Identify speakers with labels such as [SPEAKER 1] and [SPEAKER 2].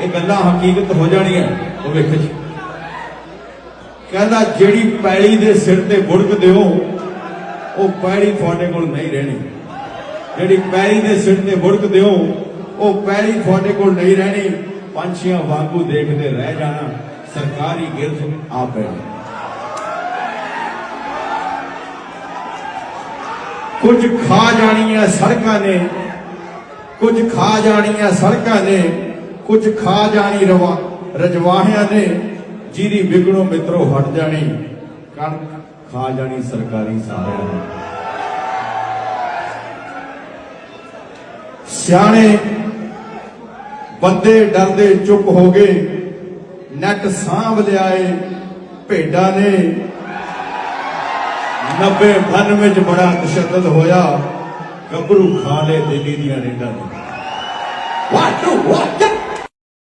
[SPEAKER 1] ਇਹ ਗੱਲਾਂ ਹਕੀਕਤ ਹੋ ਜਾਣੀਆਂ ਉਹ ਵੇਖੋ ਜੀ। ਕਹਿੰਦਾ, ਜਿਹੜੀ ਪੈਲੀ ਦੇ ਸਿਰ ਤੇ ਬੁੜਕ ਦਿਓ, ਉਹ ਪੈਲੀ ਤੁਹਾਡੇ ਕੋਲ ਨਹੀਂ ਰਹਿਣੀ। ਜਿਹੜੀ ਪੈਲੀ ਦੇ ਸਿਰ ਤੇ ਬੁੜਕ ਦਿਓ, ਉਹ ਪੈਲੀ ਤੁਹਾਡੇ ਕੋਲ ਨਹੀਂ ਰਹਿਣੀ। ਪੰਛੀਆਂ ਵਾਂਗੂ ਦੇਖਦੇ ਰਹਿ ਜਾਣਾ, ਸਰਕਾਰੀ ਗਿਰਫ ਆ ਪੈਣੀ ਕੁਝ ਖਾ ਜਾਣੀਆਂ ਸੜਕਾਂ ਨੇ, ਕੁਝ ਖਾ ਜਾਣੀਆਂ ਸੜਕਾਂ ਨੇ ਕੁਝ ਖਾ ਜਾਣੀ ਰਵਾ। ਰਜਵਾਹਿਆਂ ਨੇ ਜਿਹਦੀ ਵਿਗੜੋ ਮਿੱਤਰੋ ਹਟ ਜਾਣੀ। ਕਣਕ ਖਾ ਜਾਣੀ ਸਰਕਾਰੀ ਸਾਰਿਆਂ ਨੇ। ਸਿਆਣੇ ਬੰਦੇ ਡਰਦੇ ਚੁੱਪ ਹੋ ਗਏ। ਨੱਟ ਸਾਂਭ ਲਿਆਏ ਭੇਡਾਂ ਨੇ। 90 ਬਨ ਵਿੱਚ ਬੜਾ ਤਸ਼ੱਦਦ ਹੋਇਆ। ਗੱਭਰੂ ਖਾ ਲਏ ਦਿੱਲੀ ਦੀਆਂ ਰੇਡਾਂ ਨੇ ਵਾਟੂ ਵਾਟ